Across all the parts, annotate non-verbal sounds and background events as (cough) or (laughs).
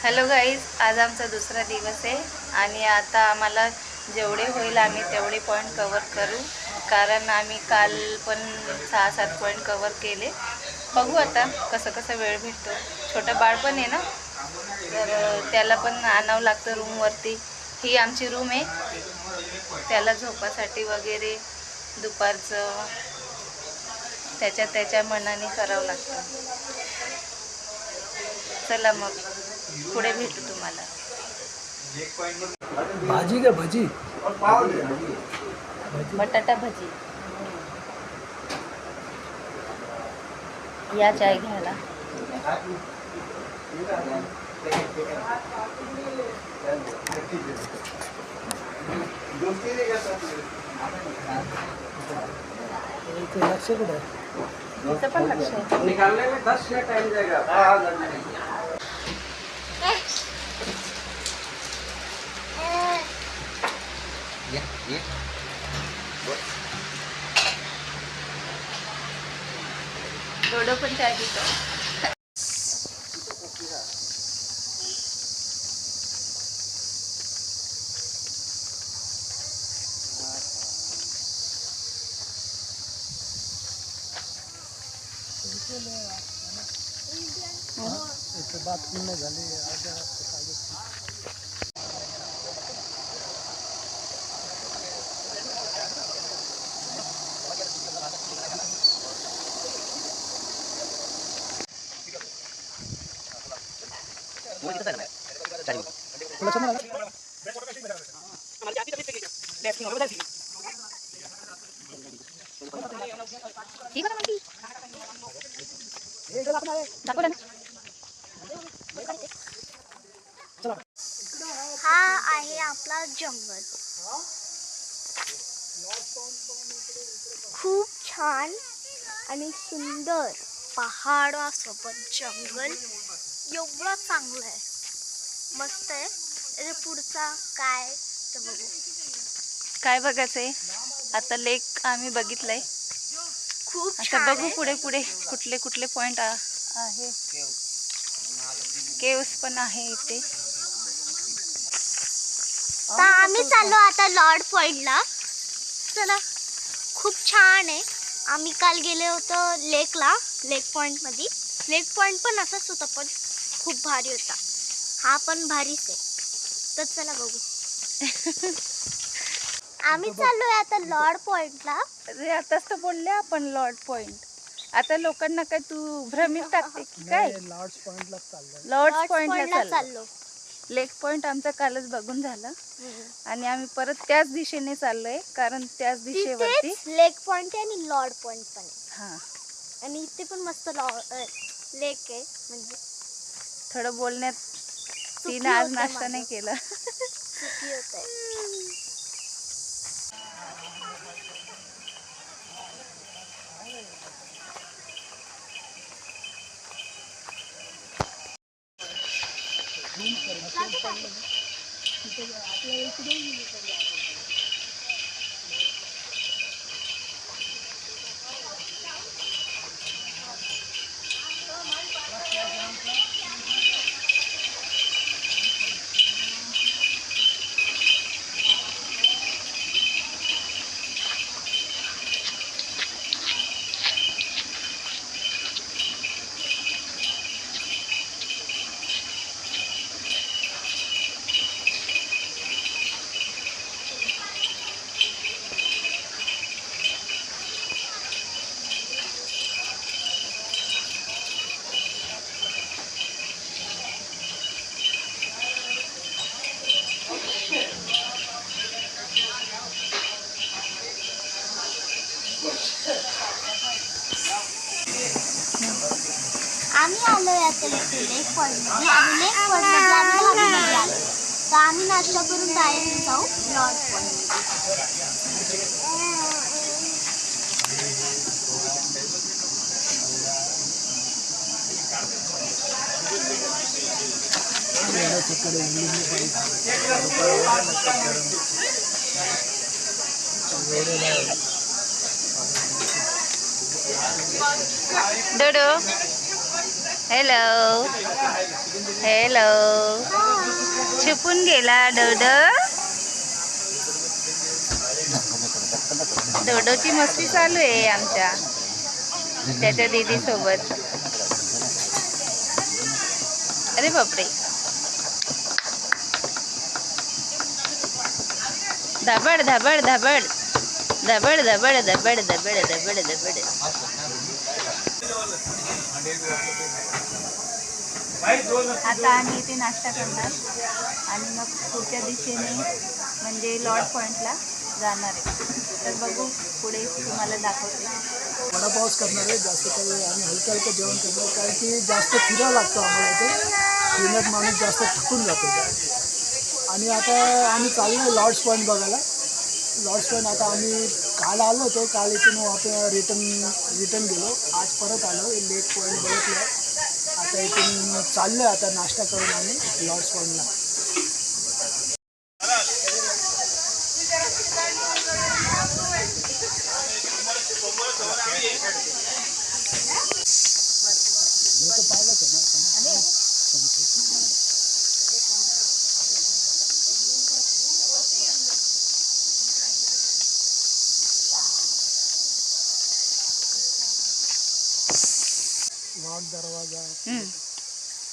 Hello guys आज आमचा दुसरा दिवस आहे आणि आता आम्हाला जेवढे होईल आम्ही तेवढे पॉईंट कवर करू. कारण आम्ही काल पण सहा सात पॉईंट कवर केले. बघू आता कसं कसं वेळ भेटतो. छोटं बाळ पण आहे ना? तर त्याला पण आणावं लागतं रूमवरती. ही आमची रूम आहे. त्याला झोपासाठी वगैरे दुपारचं त्याच्या त्याच्या मनाने करावं लागतं. चला मग. पुढे भेटू तुम्हाला. भाजी का भजी? बटाटा भजी. या चाय घ्यायला. इथे लक्ष कुठे पण लक्ष आहे निकालने में दस मिनट टाइम जाएगा हाँ हाँ डोडो पण चाय पितो इथे बाथरूम नाही झाली अर्ध्या वाजता चालू. तुला समजलं का? ही बघा म्हणती. दाखवलं ना? हा आहे आपला जंगल. खूप छान आणि सुंदर पहाडासोबत जंगल. एवढं चांगलं आहे. मस्त आहे. त्याच्या पुढचा काय? तर बघू. काय बघायचं आहे आता लेक आम्ही बघितलंय. खूप आता छान बघू. पुढे पुढे कुठले कुठले पॉइंट आहे. केव्स पण आहे इथे. आम्ही चाललो आता लॉर्ड पॉइंटला. चला खूप छान आहे. आम्ही काल गेले होतो लेकला लेक पॉइंटमध्ये. लेक पॉइंट पण असाच होता पण खूप भारी होता. हा पण भारीच आहे. तर चला बघू. (laughs) आम्ही चाललोय आता लॉर्ड पॉइंटला अरे आताच तर बोलले आपण लॉर्ड पॉइंट आता लोकांना काय तू भ्रमित टाकते की काय? नाही लॉर्ड्स पॉइंटलाच चाललंय. लॉर्ड लॉर्ड पॉइंटला पॉइंटला चाललो चाललो. लेक पॉइंट आमचा कालच बघून झालं. आणि आम्ही परत त्याच दिशेने चाललोय कारण त्याच दिशेवरती तिथेच लेक पॉइंट आहे आणि लॉर्ड पॉइंट पण आहे. हा. आणि इथे पण मस्त लॉर्ड लेक आहे म्हणजे थोडं बोलण्यात तिने आज होते नाश्ता माझं. नाही केला (laughs) होत आहे 你这个啊，不要 besar. लेक पॉइंटमध्ये आणि लेक पॉइंटमध्ये आम्ही हवेमध्ये आलो तर आम्ही नाश्ता करून डायरेक्ट जाऊ लॉर्ड पॉइंटमध्ये तिकडे इंग्लिश डोडो हॅलो हॅलो छुपून गेला डोड. डोडोची मस्ती चालू आहे आमच्या. त्याच्या दीदीसोबत. अरे बापरे. धबड धबड धबड. धबड धबड धबड धबड धबड धबड. आता आम्ही इथे नाश्ता करणार. आणि मग पुढच्या दिशेने म्हणजे लॉर्ड पॉईंटला जाणार आहे. तर बघू पुढे तुम्हाला दाखवते. वडापावच करणार आहे जास्त काही आम्ही हलकं हलकं जेवण करणार कारण की जास्त फिरावं लागतं आम्हाला इथे. फिरण्यात माणूस जास्त थकून जातो. आणि आता आम्ही चाललो लॉर्ड्स पॉईंट बघायला. लॉर्ड्स पॉईंट आता आम्ही काल आलो होतो काल इथून आपण रिटर्न रिटर्न गेलो. आज परत आलो लेक पॉईंट बघितलं. आता इथून चाललो आहे आता नाश्ता करून आम्ही लॉर्ड्स पॉईंटला मी तर पाहिलंच आहे ना वाघ दरवाजा. हम्म.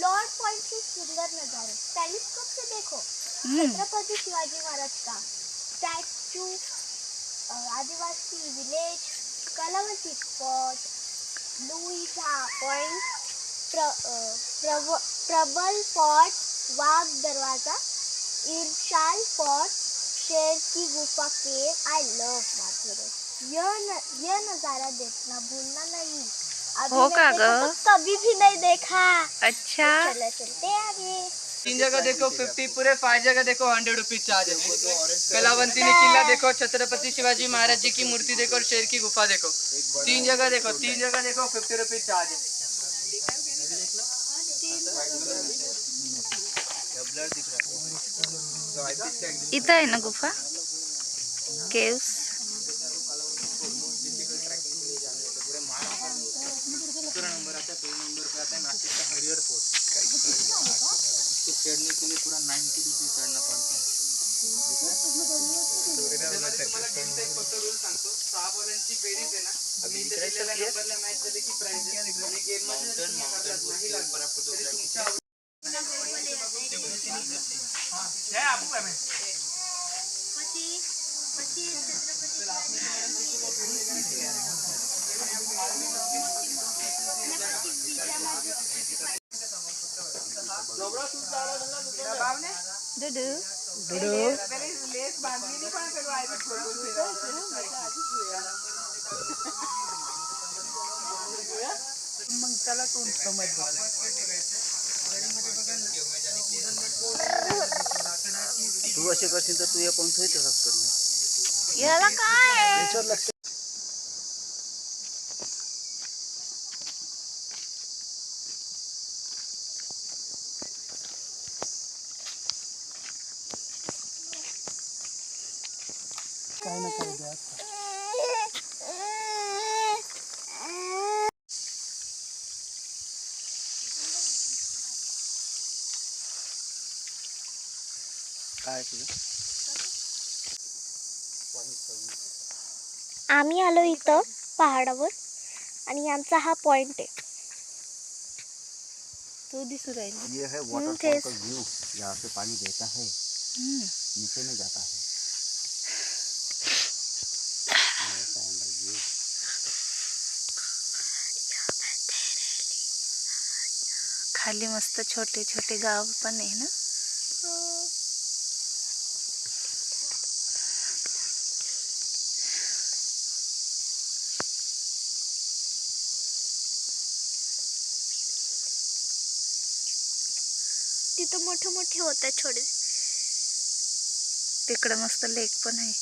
लॉर्ड पॉइंट के सुंदर नज़ारे. टेलीस्कोप से देखो. हम्म. छत्रपति शिवाजी महाराज का? स्टैचू आदिवासी village Kalavati spot Louisa Point प्र, अ, प्रव, प्रबल फोर्ट वाघ दरवाजा इरशाल फोर्ट शेर की गुफा केव आई लव माथुरे. यह न, यह नज़ारा देखना भूलना नहीं. हो का ग? तो कभी भी नहीं देखा। अच्छा। चलो चलते आगे। तीन जगह देखो फिफ्टी पूरे फाइव जगह देखो हंड्रेड रुपीज़ चार्ज है। कलावंती ने किला देखो छत्रपति शिवाजी महाराज जी की मूर्ति देखो और शेर की गुफा देखो। तीन जगह देखो तीन जगह देखो फिफ्टी रुपीज़ चार्ज है। इथं है ना गुफा? केव्स? जाता है नासिक का हरियर फोर्ट उसको चढ़ने के लिए पूरा नाइन्टी डिग्री चढ़ना पड़ता है छत्रपति मग त्याला कोण समज तू असे करशील तर तू या करणार याला काय? आम्ही आलो इथं पहाडावर आणि आमचा हा पॉइंट आहे तू दिसू राहिली ये है हम्म, तेच. व्यू यहाँ से पानी बहता है हम्म. नीचे में जाता है। खाली मस्त छोटे छोटे गाव पण आहे ना मोठे मोठे होत आहेत छोटे तिकडं मस्त लेक पण आहे.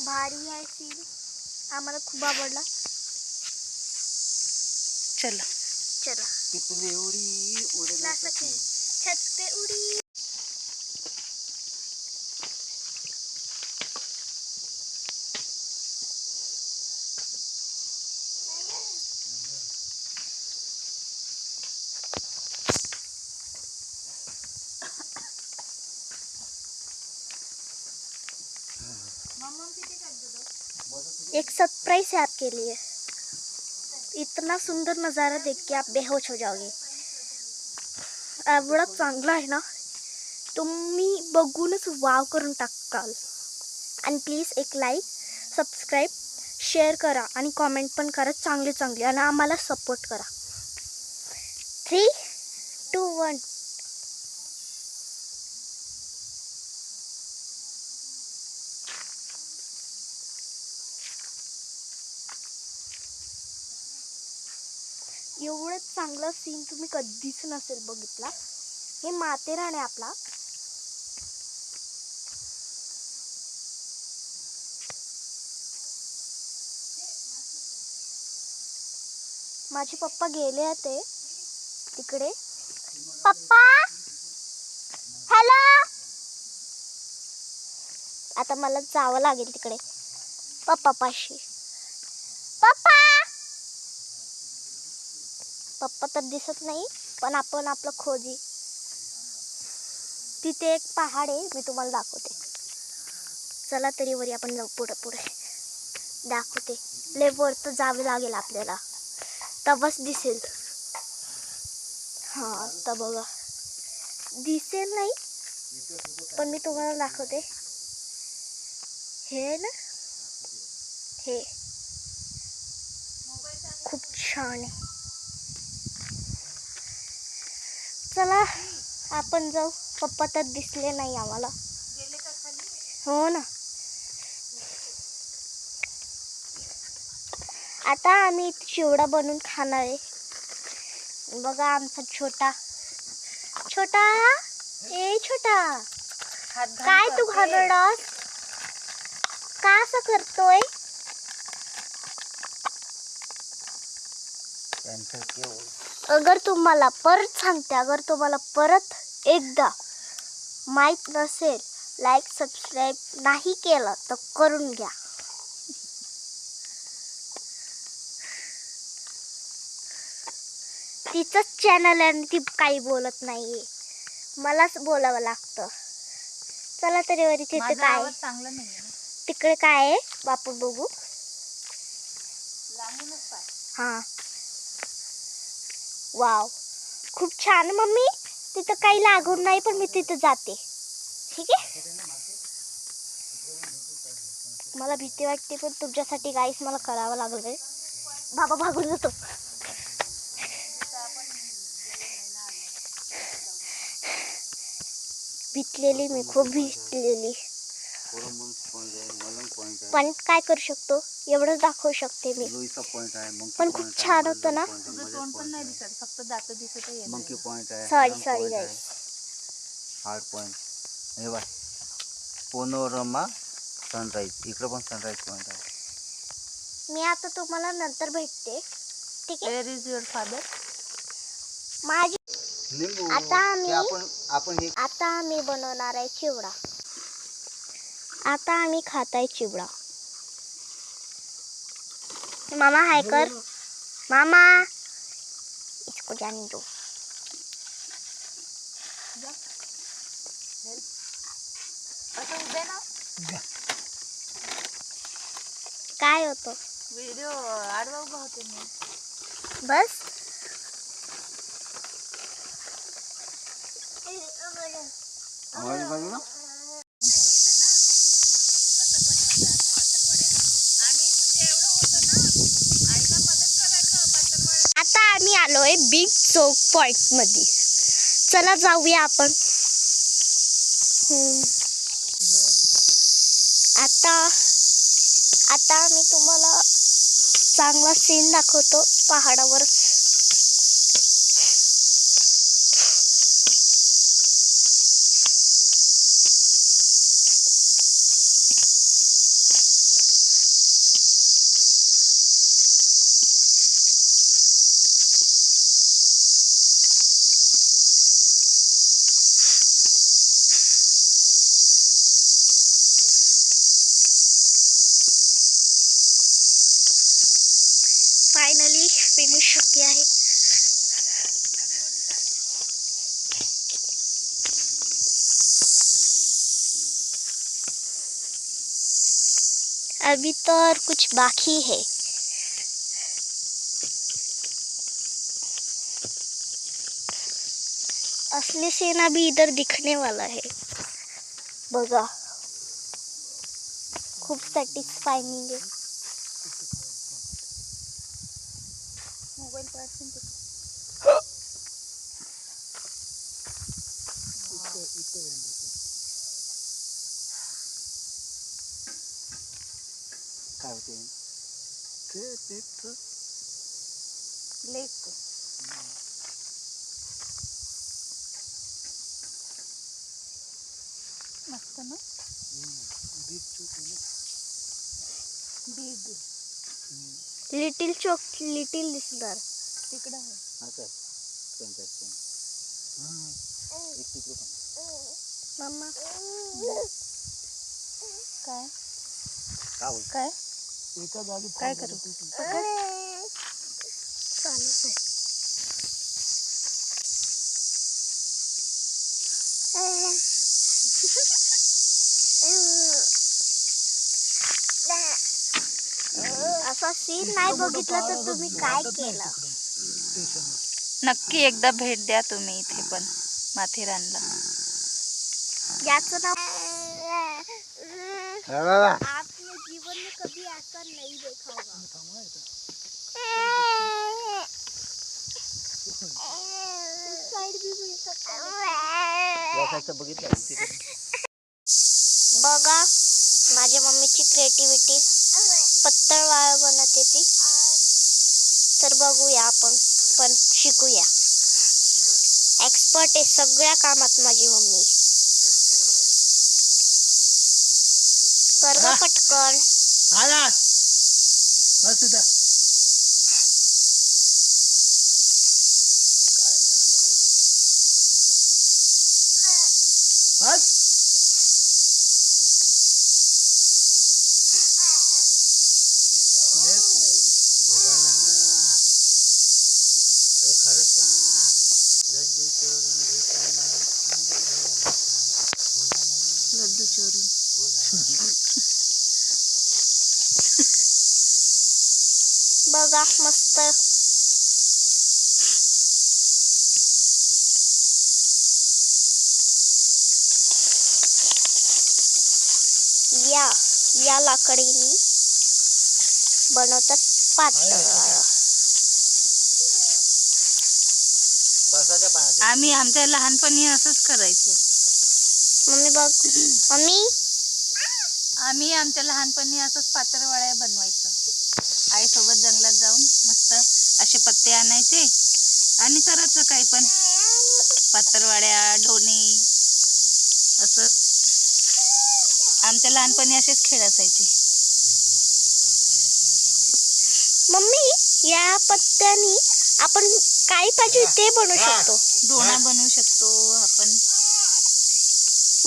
भारी आहे सीन आम्हाला खूप आवडला. चला. चला. तिथली उडी छत पे उडी. से आपके लिए। इतना सुंदर नज़ारा देख के आप बेहोश हो जाओगे। एवढा चांगला आहे ना? तुम्ही बघूनच वाव करून टाकाल. आणि प्लीज एक लाईक सबस्क्राईब शेअर करा आणि कॉमेंट पण करा चांगले चांगले आणि आम्हाला सपोर्ट करा. थ्री टू वन एवढं चांगलं सीन तुम्ही कधीच नसेल बघितला. हे माथेरान आहे आपला. माझे पप्पा गेले होते तिकडे. पप्पा! हॅलो! आता मला जावं लागेल तिकडे. पप्पा पाशी पप्पा पप्पा तर दिसत नाही पण आपण आपलं खोजी. तिथे एक पहाड आहे मी तुम्हाला दाखवते. चला तरी वरी आपण जाऊ पुढे पुढे. दाखवते. ले वर तर जावे लागेल आपल्याला. तवच दिसेल. हां तर बघा. दिसेल नाही पण मी तुम्हाला दाखवते. हे ना? हे. खूप छान आहे. चला आपण जाऊ. पप्पा तर दिसले नाही आम्हाला. हो ना. आता आम्ही चिवडा बनवून खाणार आहे. बघा आमचा छोटा. छोटा? ए छोटा. काय तू करते. घाबरलास? का असं करतोय? अगर तुम्हाला परत सांगते अगर तुम्हाला परत एकदा माहीत नसेल लाईक सबस्क्राईब नाही केलं तर करून घ्या. तिचंच चॅनल आहे आणि ती काही बोलत नाहीये. मलाच बोलावं लागतं. चला तरी वरी तिथे माझा काय आवाज चांगला नाही आहे ना. तिकडे काय आहे? बापू बघू. लांबूनच पाय. हां. वाव खूप छान. मम्मी तिथं काही लागून नाही पण मी तिथं जाते. ठीक आहे? मला भीती वाटते पण तुमच्यासाठी काहीच मला करावं लागलं बाबा भागून जातो. भितलेली मी खूप भिजलेली पण काय करू शकतो? एवढंच दाखवू शकते मी. पॉइंट आहे मंकी पण खूप छान होतं ना? तुझं तोंड पण नाही दिसत फक्त दात दिसत आहे मंकी पॉइंट आहे sorry sorry guys Hart Point हे बाय पोनोरमा सनराईज इकडं पण सनराईज पॉइंट आहे. मी आता तुम्हाला नंतर भेटते. ठीक आहे? वेअर इज युअर फादर माझी निंबू आता आम्ही- ते आपण आपण हे आता आम्ही बनवणार आहे चिवडा. आता आम्ही खात आहे चिवडा मामा हाय कर मामा इसको जाने दो काय होतं व्हिडिओ आडवा उभा होते मी बस आवाज बाजू मी आलो आहे आलोय बिग चौक पॉइंटमध्ये चला जाऊया आपण. हम्म. आता आता मी तुम्हाला चांगला सीन दाखवतो पहाडावर. फायनली फिनिश शक्य आहे अभी तो और कुछ बाकी है। असली सेना भी इधर दिखने वाला है। बघा। खूप सॅटिस्फाईंग आहे काय होते ते तेच लेक मस्त ना बीच चूक आहे ना. बिग लिटिल चोक लिटिल दिसणार तिकडं आहे. हा काय पंचायत एक तिकडे पण. मम्मा काय? का बोल काय? एका जागी काय थांब करू? चालूच आहे असा सीन नाही बघितलं तर तुम्ही काय केलं? नक्की एकदा भेट द्या तुम्ही इथे पण माथेरानला. याचं नाव आपने जीवन में कभी ऐसा नहीं देखा होगा थांबा इथं. उस साइड भी मिल सकता या साईडचं बघितलं तिकडे बघा माझ्या मम्मीची क्रिएटिव्हिटी पत्तळ वाळ बनवते ती तर बघूया आपण. पण शिकूया. एक्सपर्ट आहे सगळ्या कामात माझी मम्मी. कर गं पटकन. आला बस लेस बोला ना अरे खरं सांग लड्डू चोरून घेताना लड्डू चोरून बघा मस्त. या या लाकडीनी बनवतात पातळ. आम्ही आमच्या लहानपणी असंच करायचो. मम्मी बघ. मम्मी? आम्ही आमच्या लहानपणी असंच पातळवाड्या बनवायचो. आईसोबत जंगलात जाऊन मस्त असे पत्ते आणायचे आणि करायचं काही पण. पातळवाड्या डोणी असं. आमच्या लहानपणी असेच खेळ असायचे. मम्मी या पत्त्यानी आपण काही पाहिजे ते बनवू शकतो. दोणा बनवू शकतो आपण.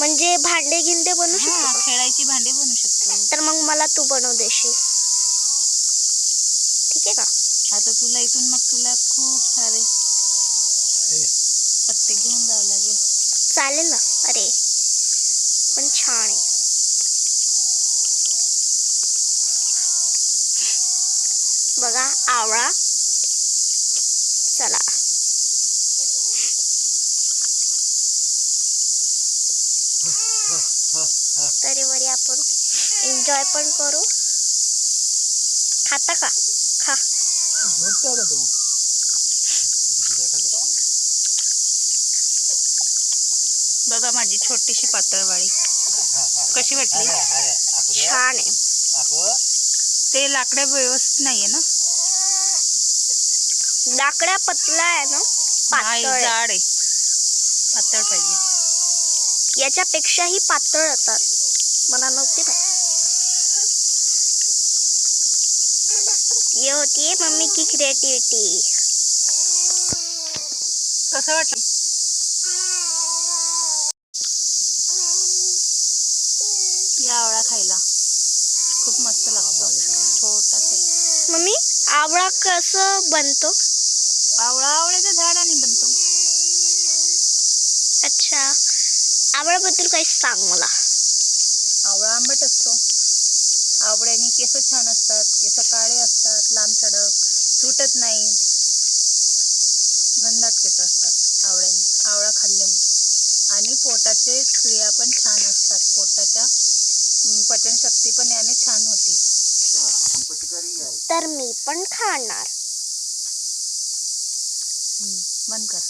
म्हणजे भांडे गिंडे बनवू हा, शकतो का? खेळायची भांडे बनवू शकतो. तर मग मला तू बनव देशील ठीक आहे का? आता तुला इथून मग तुला खूप सारे. पत्ते घेऊन जावं लागेल. चालेल ना? अरे पण छान आहे. बघा आवळा चला तरी बरी आपण एन्जॉय पण करू. खाता का? खा. बघा माझी छोटीशी पातळवाडी कशी वाटली? छान आहे. ते लाकड्या व्यवस्थित नाहीये ना? लाकड्या पतला आहे ना? पातळ आहे. जाड आहे. पातळ पाहिजे. याच्यापेक्षाही पातळ येतात. मला नव्हती ये होती मम्मी की क्रिएटिविटी कसं वाटलं? या आवळा खायला. खूप मस्त लागतो. छोटासा. मम्मी आवळा कसं बनतो? आवळा आवळ्याच्या झाडाने बनतो. अच्छा. आवळ्याबद्दल काही सांग मला. आवळा आंबट असतो. आवळ्याने केस छान असतात केस काळे असतात लांब सडक तुटत नाही. घनदाट केस असतात आवळ्याने आवळा खाल्ल्याने. आणि पोटाचे क्रिया पण छान असतात. पोटाच्या पचनशक्ती पण याने छान होती. तर मी पण खाणार. बंद कर.